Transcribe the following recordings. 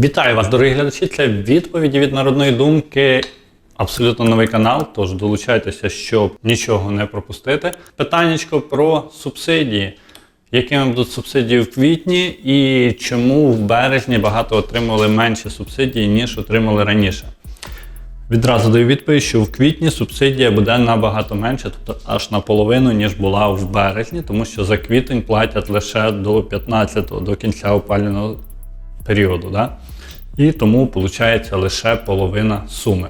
Вітаю вас, дорогі глядачі! Це відповіді від народної думки. Абсолютно новий канал, тож долучайтеся, щоб нічого не пропустити. Питаннячко про субсидії. Якими будуть субсидії в квітні і чому в березні багато отримали менше субсидій, ніж отримали раніше? Відразу даю відповідь, що в квітні субсидія буде набагато менше, тобто аж наполовину, ніж була в березні, тому що за квітень платять лише до 15-го, до кінця опалювального періоду. Да? І тому виходить лише половина суми.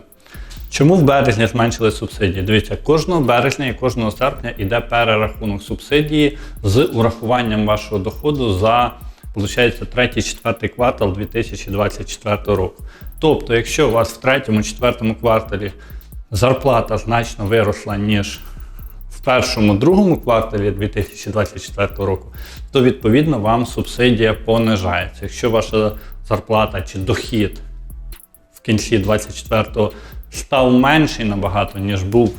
Чому в березні зменшили субсидії? Дивіться, кожного березня і кожного серпня йде перерахунок субсидії з урахуванням вашого доходу за виходить, третій, четвертий квартал 2024 року. Тобто, якщо у вас в третьому, четвертому кварталі зарплата значно виросла, ніж першому, другому кварталі 2024 року, то відповідно вам субсидія понижається. Якщо ваша зарплата чи дохід в кінці 24-го став менший набагато, ніж був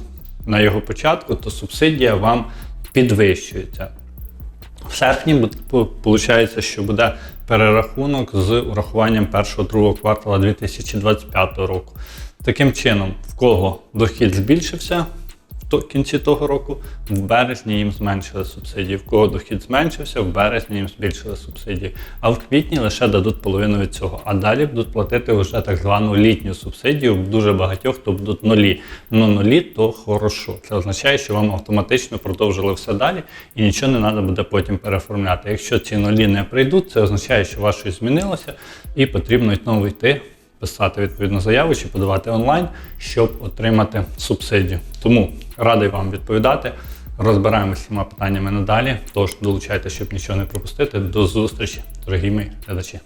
на його початку, то субсидія вам підвищується. В серпні виходить, що буде перерахунок з урахуванням першого другого квартала 2025 року. Таким чином, в кого дохід збільшився в кінці того року, в березні їм зменшили субсидії. В кого дохід зменшився, в березні їм збільшили субсидії. А в квітні лише дадуть половину від цього. А далі будуть платити вже так звану літню субсидію. Дуже багатьох то будуть нулі. Ну нулі то хорошо. Це означає, що вам автоматично продовжили все далі і нічого не треба буде потім переформляти. Якщо ці нулі не прийдуть, це означає, що щось змінилося і потрібно знову йти писати відповідну заяву чи подавати онлайн, щоб отримати субсидію. Тому радий вам відповідати. Розбираємося всіма питаннями надалі. Тож долучайте, щоб нічого не пропустити. До зустрічі, дорогі мої глядачі.